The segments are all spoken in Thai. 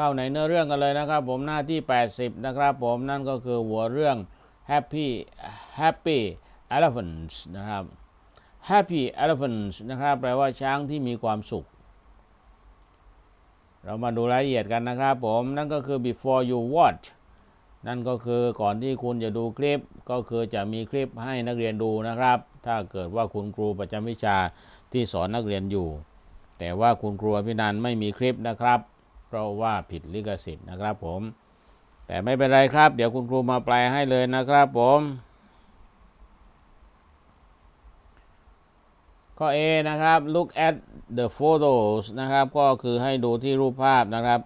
เข้าในเนื้อเรื่องกันเลยนะครับ ผมหน้าที่ 80 นะครับ ผมนั่นก็คือหัวเรื่อง Happy Happy Elephants นะครับ Happy Elephants นะครับ แปลว่าช้างที่มีความสุข เรามาดูรายละเอียดกันนะครับ ผมนั่นก็คือ before you watch นั่นก็คือก่อนที่คุณจะดูคลิปก็คือจะมีคลิปให้นักเรียนดูนะครับ ถ้าเกิดว่าคุณครูประจำวิชาที่สอนนักเรียนอยู่ แต่ว่าคุณครูอภินันไม่มีคลิปนะครับ เพราะว่าผิดลิขสิทธิ์นะครับผม แต่ไม่เป็นไรครับ เดี๋ยวคุณครูมาแปลให้เลยนะครับผมข้อ A นะครับ look at the photos นะครับ ก็คือให้ดูที่รูปภาพนะครับ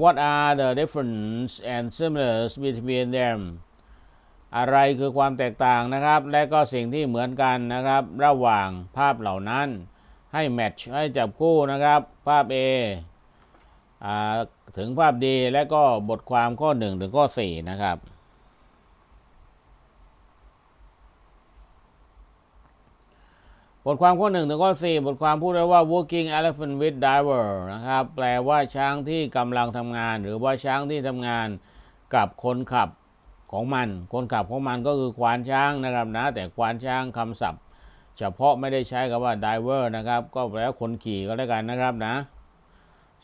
What are the difference and similars between them อะไรคือความแตกต่างนะครับ และก็สิ่งที่เหมือนกันนะครับ ระหว่างภาพเหล่านั้น ให้แมทช์ให้จับคู่นะครับ ภาพ A อ่าถึงภาพ D และก็บทความข้อ 1 ถึงข้อ 4 นะครับ บทความข้อ 1 ถึงข้อ 4 บทความพูดไว้ว่า working elephant with diver นะครับ แปลว่าช้างที่กำลังทำงาน หรือว่าช้างที่ทำงานกับคนขับของมัน คนขับของมันก็คือควานช้างนะครับนะ แต่ควานช้างคำศัพท์ เฉพาะไม่ได้ใช้คำว่า driver นะครับ ก็แปลว่าคนขี่ก็แล้วกันนะครับนะ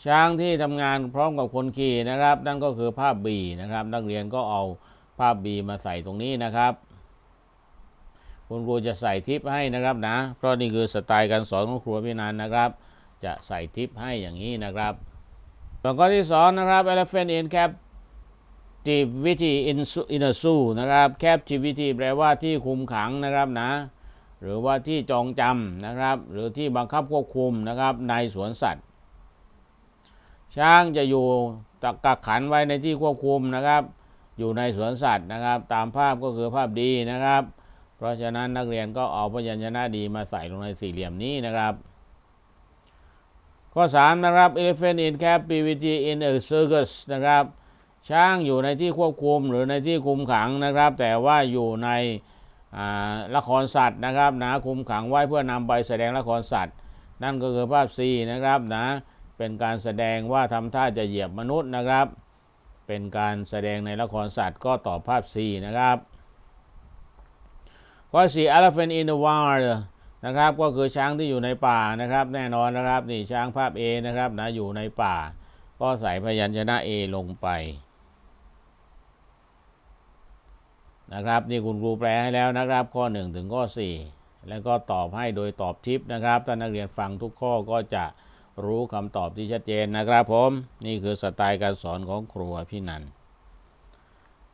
ช้างที่ทำงานพร้อมกับคนขี่นะครับ นั่นก็คือภาพ B นะครับ นักเรียนก็เอาภาพ B มาใส่ตรงนี้นะครับ คุณครูจะใส่ทิปให้นะครับนะ เพราะนี่คือสไตล์การสอนของครูพินันนะครับ จะใส่ทิปให้อย่างนี้นะครับส่วนข้อที่สองนะครับ elephant in captivity in in a zoo นะครับ captivity แปลว่าที่คุมขังนะครับนะ หรือว่าที่จองจำนะครับ หรือที่บังคับควบคุมนะครับในสวนสัตว์ ช้างจะอยู่ตะกักขันไว้ในที่ควบคุมนะครับ อยู่ในสวนสัตว์นะครับ ตามภาพก็คือภาพดีนะครับ เพราะฉะนั้นนักเรียนก็เอาพยัญชนะดีมาใส่ลงในสี่เหลี่ยมนี้นะครับ ข้อ 3 นะครับ elephant in captivity in a circus นะครับ ช้างอยู่ในที่ควบคุมหรือในที่คุมขังนะครับ แต่ว่าอยู่ใน ละครสัตว์นะครับนะคุมขังไว้เพื่อนำไปแสดงละครสัตว์ นั่นก็คือภาพ C นะครับนะเป็นการแสดงว่าทำท่าจะเหยียบมนุษย์นะครับ เป็นการแสดงในละครสัตว์ก็ตอบภาพ C นะครับข้อ4 elephant in the wild นะครับก็คือช้างที่อยู่ในป่านะครับ แน่นอนนะครับนี่ช้างภาพ A นะครับนะอยู่ในป่า ก็ใส่พยัญชนะ A ลงไป นะครับนี่คุณครูแปลให้แล้วนะครับ ข้อ 1 ถึงข้อ 4 แล้วก็ตอบให้โดยตอบทิปนะครับถ้านักเรียนฟังทุกข้อก็จะรู้คำตอบที่ชัดเจนนะครับผมนี่คือสไตล์การสอนของครูพี่นัน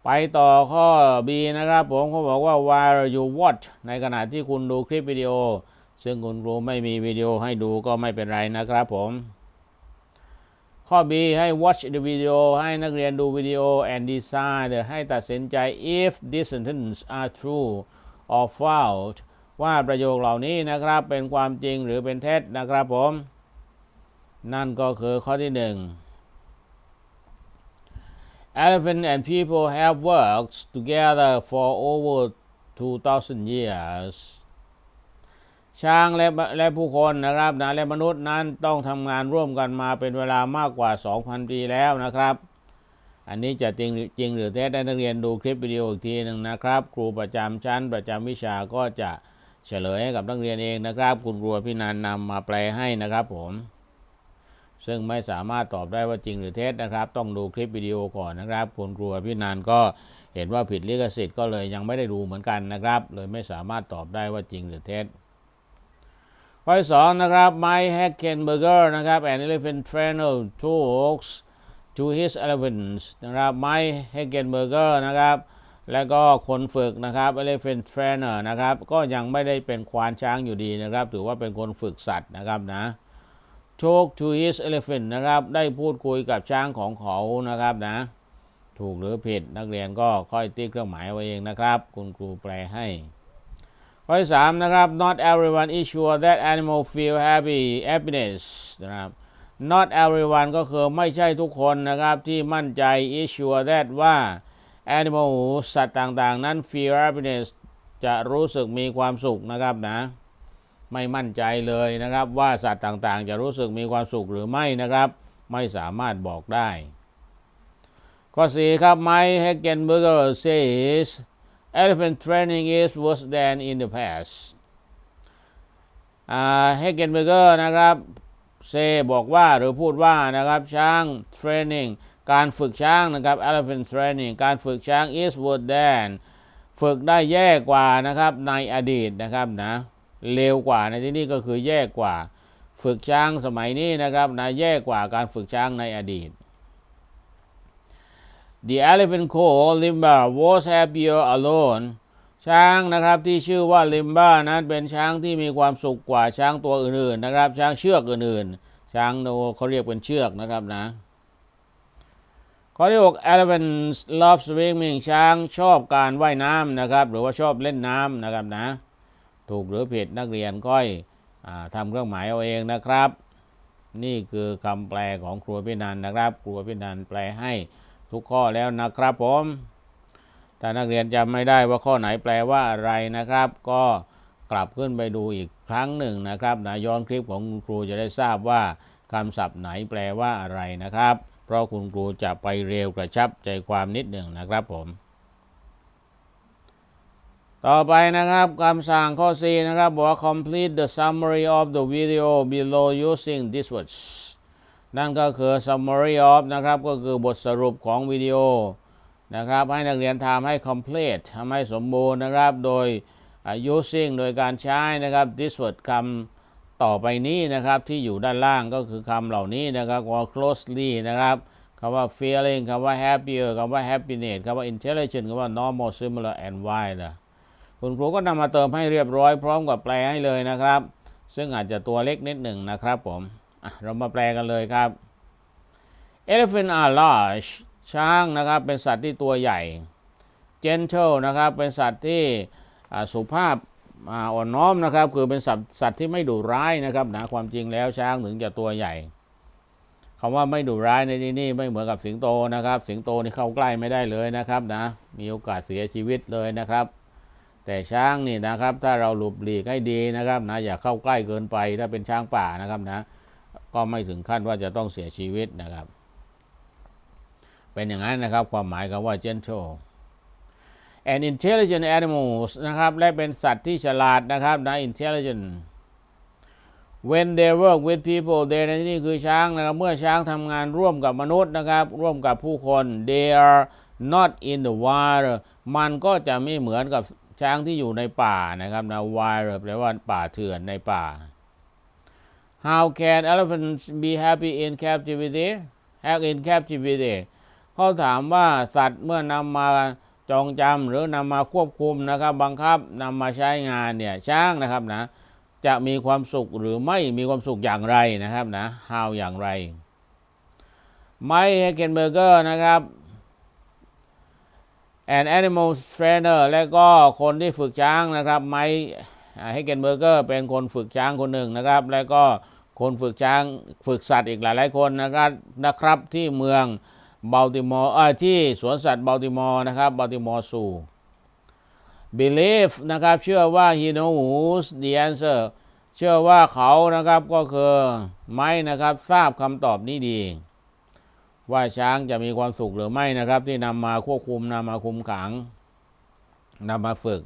ไปต่อข้อ B นะครับผมเขาบอกว่า while you watch ในขณะที่คุณดูคลิปวิดีโอ ซึ่งคุณครูไม่มีวิดีโอให้ดูก็ไม่เป็นไรนะครับผม ข้อ B ให้ watch the video ให้นักเรียนดูวิดีโอ and decide ให้ตัดสินใจ if this sentence are true or false ว่าประโยคเหล่านี้นะครับเป็นความจริงหรือเป็นเท็จนะครับผม นั่นก็คือข้อที่หนึ่ง Elephant and people have worked together for over 2,000 years ช้างและและผู้คนนะครับนะและมนุษย์นั้นต้องทำงานร่วมกันมาเป็นเวลามากกว่า 2,000 ปีแล้วนะครับ อันนี้จะจริงจริงหรือเท็จได้นักเรียนดูคลิปวิดีโออีกทีหนึ่งนะครับ ครูประจำชั้นประจำวิชาก็จะเฉลยให้กับนักเรียนเองนะครับ คุณครูพี่นันนำมาแปลให้นะครับผมซึ่งไม่สามารถตอบได้ว่าจริงหรือเท็จนะครับ ต้องดูคลิปวิดีโอก่อนนะครับคุณครูพี่นันก็เห็นว่าผิดลิขสิทธิ์ก็เลยยังไม่ได้ดูเหมือนกันนะครับ เลยไม่สามารถตอบได้ว่าจริงหรือเท็จ ข้อสองนะครับ Mike Hackenberger นะครับ an elephant trainer talks to his elephants นะครับ Mike Hackenberger นะครับ แล้วก็คนฝึกนะครับ elephant trainer นะครับ ก็ยังไม่ได้เป็นควานช้างอยู่ดีนะครับ ถือว่าเป็นคนฝึกสัตว์นะครับนะ talk to his elephant นะครับ ได้พูดคุยกับช้างของเขานะครับนะ ถูกหรือผิดนักเรียนก็ค่อยติ๊กเครื่องหมายเอาเองนะครับ คุณครูแปลให้ ข้อที่สามนะครับ not everyone is sure that animal feel happy happiness นะครับ not everyone ก็คือไม่ใช่ทุกคนนะครับ ที่มั่นใจ is sure that ว่า animal สัตว์ต่างๆ นั้น feel happiness จะรู้สึกมีความสุขนะครับนะ ไม่มั่นใจเลยนะครับ ว่าสัตว์ต่างๆ จะรู้สึกมีความสุขหรือไม่นะครับ ไม่สามารถบอกได้ ข้อ4ครับ Mike Heckenberger says elephant training is worse than in the past เฮเกนเบอร์เกอร์นะครับเซบอกว่าหรือพูดว่านะครับช้าง training การฝึกช้างนะครับ elephant training การฝึกช้าง is worse than ฝึกได้แย่กว่านะครับในอดีตนะครับนะเร็วกว่าในที่นี้ก็คือแย่กว่า ฝึกช้างสมัยนี้นะครับนะแย่กว่าการฝึกช้างในอดีต The elephant called Limba was happier alone ช้างนะครับที่ชื่อว่าลิมบ้านั้นเป็นช้างที่มีความสุขกว่าช้างตัวอื่นๆนะครับ ช้างเชือกอื่นๆ ช้างโนเขาเรียกเป็นเชือกนะครับนะข้อที่6 elephants love swimming ช้างชอบการว่ายน้ำนะครับ หรือว่าชอบเล่นน้ำนะครับนะ ถูกหรือผิดนักเรียนก้อยอทำเครื่องหมายเอาเองนะครับ นี่คือคำแปลของครูพินันนะครับ ครูพินันแปลให้ ทุกข้อแล้วนะครับผมถ้านักเรียนจำไม่ได้ว่าข้อไหนแปลว่าอะไรนะครับ ก็กลับขึ้นไปดูอีกครั้งหนึ่งนะครับนะย้อนคลิปของคุณครูจะได้ทราบว่าคำศัพท์ไหนแปลว่าอะไรนะครับ เพราะคุณครูจะไปเร็วกระชับใจความนิดหนึ่งนะครับผม ต่อไปนะครับคำสั่งข้อ 4 นะครับบอกว่า complete the summary of the video below using these words นั่นก็คือ summary of นะครับ ก็คือบทสรุปของวิดีโอนะครับ ให้นักเรียนทำให้ complete ทำให้สมบูรณ์นะครับ โดย using โดยการใช้นะครับ this word คำต่อไปนี้นะครับ ที่อยู่ด้านล่างก็คือคำเหล่านี้นะครับ ว่า closely นะครับคำว่า feeling คำว่า happier คำว่า happiness คำว่า intelligent คำว่า normal similar and wild คุณครูก็นำมาเติมให้เรียบร้อยพร้อมกับแปลให้เลยนะครับ ซึ่งอาจจะตัวเล็กนิดหนึ่งนะครับผม เรามาแปลกันเลยครับ elephant are large ช้างนะครับเป็นสัตว์ที่ตัวใหญ่ gentle นะครับเป็นสัตว์ที่สุภาพอ่อนน้อมนะครับ คือเป็นสัตว์สัตว์ที่ไม่ดุร้ายนะครับนะความจริงแล้วช้างถึงจะตัวใหญ่คำว่าไม่ดุร้ายในที่นี่ไม่เหมือนกับสิงโตนะครับ สิงโตนี่เข้าใกล้ไม่ได้เลยนะครับนะมีโอกาสเสียชีวิตเลยนะครับ แต่ช้างนี่นะครับถ้าเราหลบหลีกให้ดีนะครับนะอย่าเข้าใกล้เกินไปถ้าเป็นช้างป่านะครับนะ ก็ไม่ถึงขั้นว่าจะต้องเสียชีวิตนะครับ เป็นอย่างนั้นนะครับ ความหมายคำว่า gentle and intelligent animals นะครับและเป็นสัตว์ที่ฉลาดนะครับนะ intelligent when they work with people they ในที่นี่คือช้างนะครับเมื่อช้างทำงานร่วมกับมนุษย์นะครับ ร่วมกับผู้คน they are not in the wild มันก็จะไม่เหมือนกับช้างที่อยู่ในป่านะครับนะ wild แปลว่าป่าเถื่อนในป่า how can elephants be happy in captivity have in captivity เขาถามว่าสัตว์เมื่อนำมาจองจำหรือนำมาควบคุมนะครับบังคับนำมาใช้งานเนี่ยช้างนะครับนะจะมีความสุขหรือไม่มีความสุขอย่างไรนะครับนะ how อย่างไรไมค์เฮเกนเบอร์เกอร์นะครับ and animal trainer และก็คนที่ฝึกช้างนะครับไมค์เฮเกนเบอร์เกอร์เป็นคนฝึกช้างคนหนึ่งนะครับ และก็ คนฝึกช้างฝึกสัตว์อีกหลายๆคนนะครับนะครับ ที่เมืองบัลติมอร์ที่สวนสัตว์บัลติมอร์นะครับบัลติมอร์ซู believe นะครับเชื่อว่า he knows the answer เชื่อว่าเขานะครับก็คือไม่นะครับทราบคำตอบนี้ดี ว่าช้างจะมีความสุขหรือไม่นะครับ ที่นำมาควบคุมนำมาคุมขังนำมาฝึก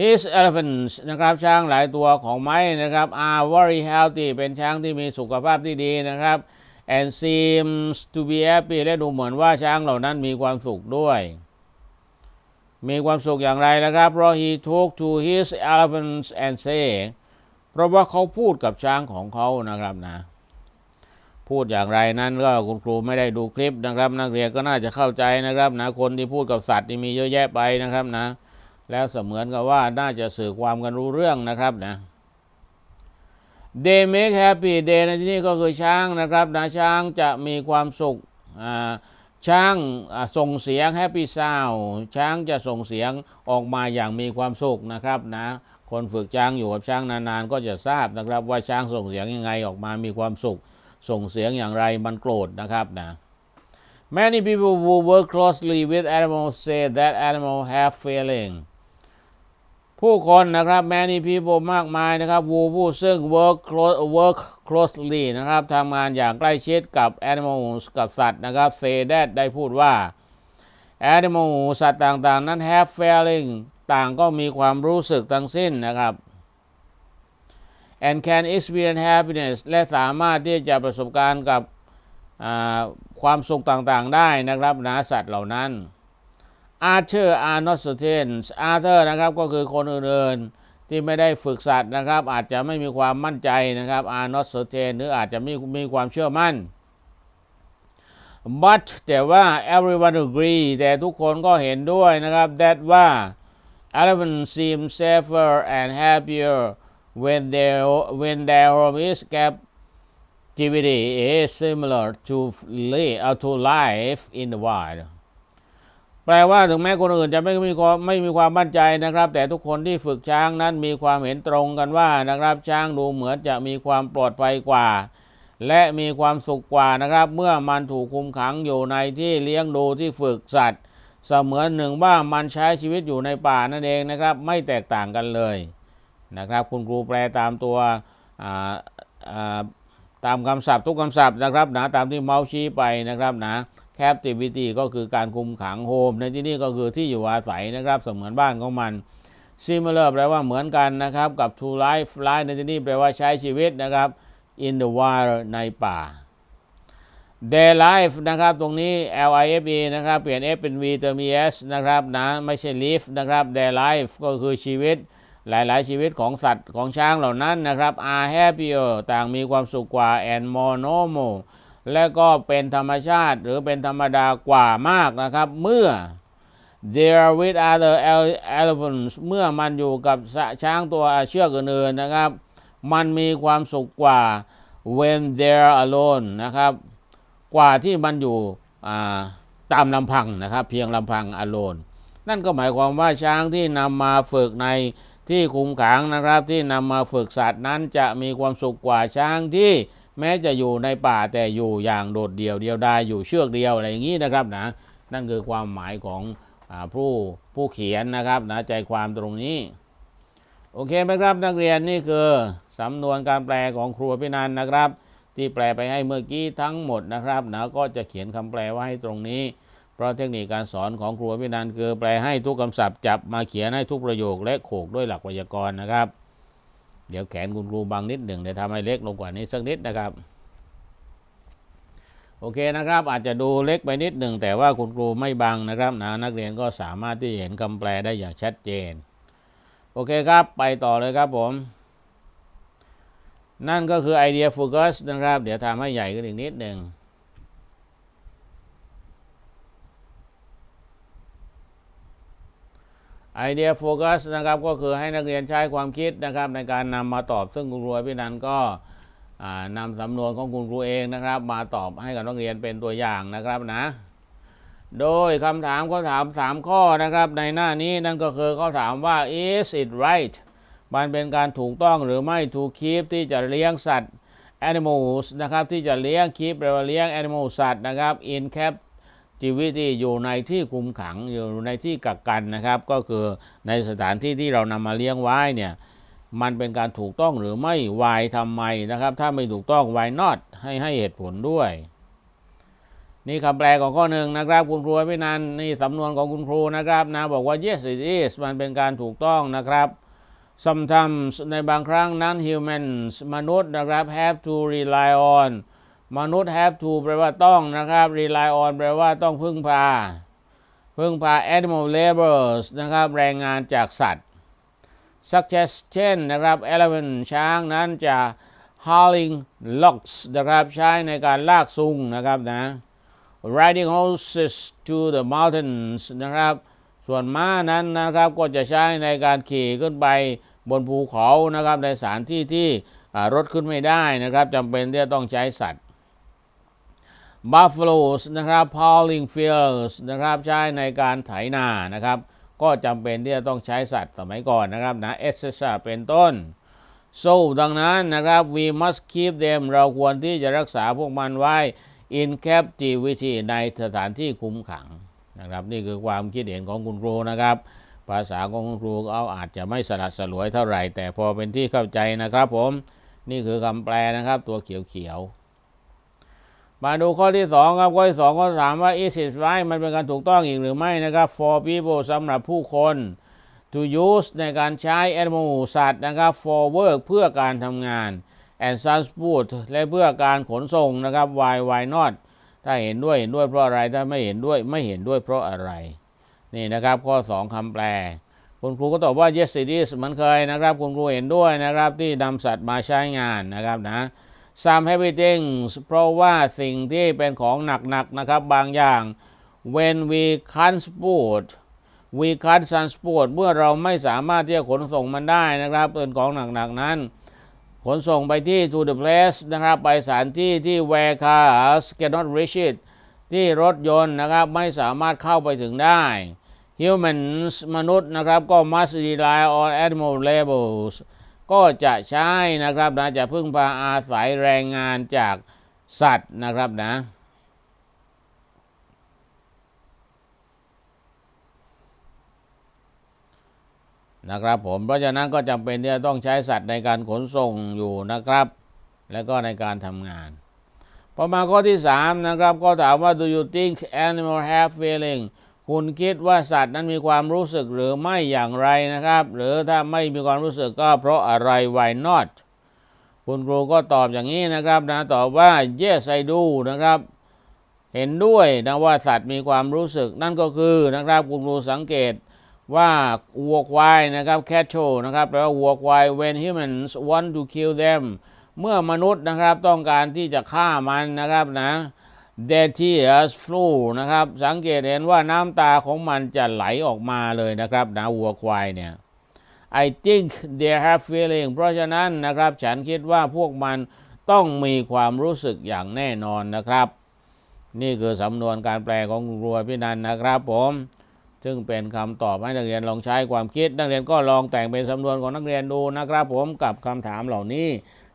his elephants นะครับช้างหลายตัวของไม้นะครับ are very healthy เป็นช้างที่มีสุขภาพที่ดีนะครับ and seems to be happy และดูเหมือนว่าช้างเหล่านั้นมีความสุขด้วย มีความสุขอย่างไรนะครับ เพราะ he talk to his elephants and say เพราะว่าเขาพูดกับช้างของเขานะครับนะ พูดอย่างไรนั้นก็คุณครูไม่ได้ดูคลิปนะครับ นักเรียนก็น่าจะเข้าใจนะครับนะคนที่พูดกับสัตว์ที่มีเยอะแยะไปนะครับนะ แล้วเสมือนกับว่าน่าจะสื่อความกันรู้เรื่องนะครับนะ they make happy day ในที่นี้ก็คือช้างนะครับนะช้างจะมีความสุขช้างส่งเสียง happy sound ช้างจะส่งเสียงออกมาอย่างมีความสุขนะครับนะคนฝึกช้างอยู่กับช้างนานๆ ก็จะทราบนะครับ ว่าช้างส่งเสียงยังไงออกมามีความสุข ส่งเสียงอย่างไรมันโกรธนะครับนะ Many people who work closely with animals say that animal have feeling ผู้คนนะครับ many people มากมายนะครับ who ผู้ซึ่ง work close work closely นะครับทำงานอย่างใกล้ชิดกับ animals กับสัตว์นะครับ say that ได้พูดว่า animal สัตว์ต่างๆ นั้น have feeling ต่างก็มีความรู้สึกทั้งสิ้นนะครับ and can experience happiness และสามารถที่จะประสบการณ์กับความสุขต่างๆ ได้นะครับนะสัตว์เหล่านั้น อาร์เชอร์อาร์นอสเทนส์อาร์เธอร์นะครับก็คือคนอื่นๆที่ไม่ได้ฝึกสัตว์นะครับ อาจจะไม่มีความมั่นใจนะครับอาร์นอสเทนหรืออาจจะไม่มีความเชื่อมั่น but แต่ว่า everyone agree แต่ทุกคนก็เห็นด้วยนะครับ that ว่า eleven seem safer and happier when their when their home is captivity is similar to live to life in the wild แปลว่าถึงแม้คนอื่นจะไม่มีความไม่มีความมั่นใจนะครับ แต่ทุกคนที่ฝึกช้างนั้นมีความเห็นตรงกันว่านะครับ ช้างดูเหมือนจะมีความปลอดภัยกว่า และมีความสุขกว่านะครับ เมื่อมันถูกคุมขังอยู่ในที่เลี้ยงดูที่ฝึกสัตว์ เสมือนหนึ่งว่ามันใช้ชีวิตอยู่ในป่านั่นเองนะครับ ไม่แตกต่างกันเลยนะครับ คุณครูแปลตามตัวตามคำศัพท์ทุกคำศัพท์นะครับนะตามที่เมาส์ชี้ไปนะครับนะ captivity ก็คือการคุมขัง home ในที่นี้ก็คือที่อยู่อาศัยนะครับ เสมือนบ้านของมัน similar แปลว่าเหมือนกันนะครับ กับ to life life ในที่นี้แปลว่าใช้ชีวิตนะครับ in the wild ในป่า their life นะครับตรงนี้ L I F E นะครับ เปลี่ยน F เป็น V เติม E S นะครับนะไม่ใช่ live นะครับ their life ก็คือชีวิตหลาย ๆ ชีวิตของสัตว์ของช้างเหล่านั้นนะครับ are happier ต่างมีความสุขกว่า and more normal และก็เป็นธรรมชาติหรือเป็นธรรมดากว่ามากนะครับ เมื่อ there with other elephants เมื่อมันอยู่กับสะช้างตัวเชือกอื่นๆนะครับ มันมีความสุขกว่า when they're alone นะครับ กว่าที่มันอยู่ตามลำพังนะครับ เพียงลำพัง alone นั่นก็หมายความว่าช้างที่นำมาฝึกในที่คุมขังนะครับ ที่นำมาฝึกสัตว์นั้นจะมีความสุขกว่าช้างที่ แม้จะอยู่ในป่าแต่อยู่อย่างโดดเดี่ยวเดียวดายอยู่เชือกเดียวอะไรอย่างนี้นะครับนะนั่นคือความหมายของอผู้ผู้เขียนนะครับนะใจความตรงนี้ โอเคไหมครับนักเรียนนี่คือสำนวนการแปลของครูพินันนะครับ ที่แปลไปให้เมื่อกี้ทั้งหมดนะครับนะก็จะเขียนคำแปลไว้ให้ตรงนี้ เพราะเทคนิคการสอนของครูพินันคือแปลให้ทุกคำศัพท์จับมาเขียนให้ทุกประโยคและโขกด้วยหลักไวยากรณ์นะครับ เดี๋ยวแขนคุณครูบางนิดหนึ่งเดี๋ยวทำให้เล็กลงกว่านี้สักนิดนะครับ โอเคนะครับ อาจจะดูเล็กไปนิดหนึ่งแต่ว่าคุณครูไม่บังนะครับนะนักเรียนก็สามารถที่จะเห็นคำแปลได้อย่างชัดเจน โอเคครับไปต่อเลยครับผมนั่นก็คือไอเดียโฟกัสนะครับ เดี๋ยวทำให้ใหญ่ขึ้นอีกนิดหนึ่ง ไอเดียโฟกัสนะครับก็คือให้นักเรียนใช้ความคิดนะครับในการนำมาตอบซึ่งคุณครูพี่นันก็อ่านำสำนวนของคุณครูเองนะครับ มาตอบให้กับนักเรียนเป็นตัวอย่างนะครับนะ โดยคำถามเขาถาม 3 ข้อนะครับในหน้านี้นั่นก็คือเขาถามว่า is it right มันเป็นการถูกต้องหรือไม่ to keep ที่จะเลี้ยงสัตว์ animals นะครับที่จะเลี้ยง keep แปลว่าเลี้ยง animal สัตว์นะครับ in cap captivity อยู่ในที่คุมขังอยู่ในที่กักกันนะครับ ก็คือในสถานที่ที่เรานำมาเลี้ยงไว้เนี่ยมันเป็นการถูกต้องหรือไม่ why ทำไมนะครับ ถ้าไม่ถูกต้อง why not ให้ให้เหตุผลด้วย นี่คำแปลของข้อหนึ่งนะครับคุณครูพี่นันนี่สำนวนของคุณครูนะครับนะบอกว่า yes it is มันเป็นการถูกต้องนะครับ sometimes ในบางครั้งนั้น humans มนุษย์นะครับ have to rely on มนุษย์ have to แปลว่าต้องนะครับ rely on แปลว่าต้องพึ่งพา พึ่งพา animal laborers นะครับ แรงงานจากสัตว์ suggestion นะครับ elephant ช้างนั้นจะ hauling logs นะครับใช้ในการลากซุงนะครับนะ riding horses to the mountains นะครับ ส่วนม้านั้นนะครับก็จะใช้ในการขี่ขึ้นไปบนภูเขานะครับในสถานที่ที่รถขึ้นไม่ได้นะครับจำเป็นที่จะต้องใช้สัตว์ buffaloes นะครับ plowing fields นะครับใช้ในการไถนานะครับ ก็จำเป็นที่จะต้องใช้สัตว์สมัยก่อนนะครับนะ etc เป็นต้น so ดังนั้นนะครับ we must keep them เราควรที่จะรักษาพวกมันไว้ in captivity ในสถานที่คุมขังนะครับนี่คือความคิดเห็นของคุณครูนะครับ ภาษาของคุณครูเอาอาจจะไม่สลัดสลวยเท่าไหร่ แต่พอเป็นที่เข้าใจนะครับผมนี่คือคำแปลนะครับตัวเขียวๆ มาดูข้อที่สองครับ ข้อที่สองก็ถามว่า is it right มันเป็นการถูกต้องอีกหรือไม่นะครับ for people สำหรับผู้คน to use ในการใช้ animal สัตว์นะครับ for work เพื่อการทำงาน and transport และเพื่อการขนส่งนะครับ why why not ถ้าเห็นด้วยเห็นด้วยเพราะอะไร ถ้าไม่เห็นด้วยไม่เห็นด้วยเพราะอะไร นี่นะครับ ข้อ 2คำแปล คุณครูก็ตอบว่า yes it is เหมันเคยนะครับ คุณครูเห็นด้วยนะครับที่นำสัตว์มาใช้งานนะครับนะ some heavy things เพราะว่าสิ่งที่เป็นของหนักๆนะครับบางอย่าง when we transport we can't transport เมื่อเราไม่สามารถที่จะขนส่งมันได้นะครับเป็นของหนักๆนั้น ขนส่งไปที่ to the place นะครับ ไปสถานที่ที่ where cars cannot reach it ที่รถยนต์นะครับไม่สามารถเข้าไปถึงได้ humans มนุษย์นะครับก็ must rely on animal labels ก็จะใช้นะครับนะจะพึ่งพาอาศัยแรงงานจากสัตว์นะครับนะนะครับผมเพราะฉะนั้นก็จำเป็นที่จะต้องใช้สัตว์ในการขนส่งอยู่นะครับ และก็ในการทำงานพอมาข้อที่ 3 นะครับ ก็ถามว่า do you think animal have feeling คุณคิดว่าสัตว์นั้นมีความรู้สึกหรือไม่อย่างไรนะครับ หรือถ้าไม่มีความรู้สึกก็เพราะอะไร why not คุณครูก็ตอบอย่างนี้นะครับนะตอบว่า yes I do นะครับ เห็นด้วยนะว่าสัตว์มีความรู้สึกนั่นก็คือนะครับคุณครูสังเกตว่าวัวควายนะครับ cattle นะครับแปลว่าวัวควาย when humans want to kill them เมื่อมนุษย์นะครับต้องการที่จะฆ่ามันนะครับนะ their tears flow นะครับ สังเกตเห็นว่าน้ำตาของมันจะไหลออกมาเลยนะครับนะวัวควายเนี่ย I think they have feeling เพราะฉะนั้นนะครับ ฉันคิดว่าพวกมันต้องมีความรู้สึกอย่างแน่นอนนะครับ นี่คือสำนวนการแปลของคุณครูพินันนะครับผม ซึ่งเป็นคำตอบให้นักเรียนลองใช้ความคิด นักเรียนก็ลองแต่งเป็นสำนวนของนักเรียนดูนะครับ ผมกับคำถามเหล่านี้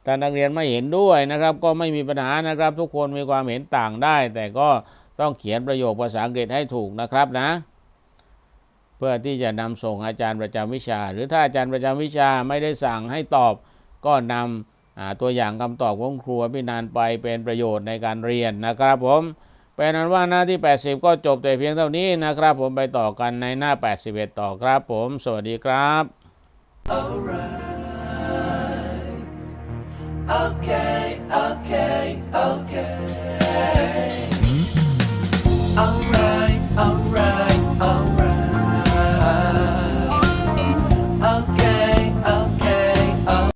ถ้านักเรียนไม่เห็นด้วยนะครับ ก็ไม่มีปัญหานะครับ ทุกคนมีความเห็นต่างได้ แต่ก็ต้องเขียนประโยคภาษาอังกฤษให้ถูกนะครับนะ เพื่อที่จะนำส่งอาจารย์ประจำวิชา หรือถ้าอาจารย์ประจำวิชาไม่ได้สั่งให้ตอบ ก็นำอ่าตัวอย่างคำตอบของครูพินันไปเป็นประโยชน์ในการเรียนนะครับผมเป็นนั้นว่าหน้าที่ 80 ก็จบแต่เพียงเท่านี้นะครับ ผมไปต่อกันในหน้า 81 ต่อครับผม สวัสดีครับ Okay, okay, okay.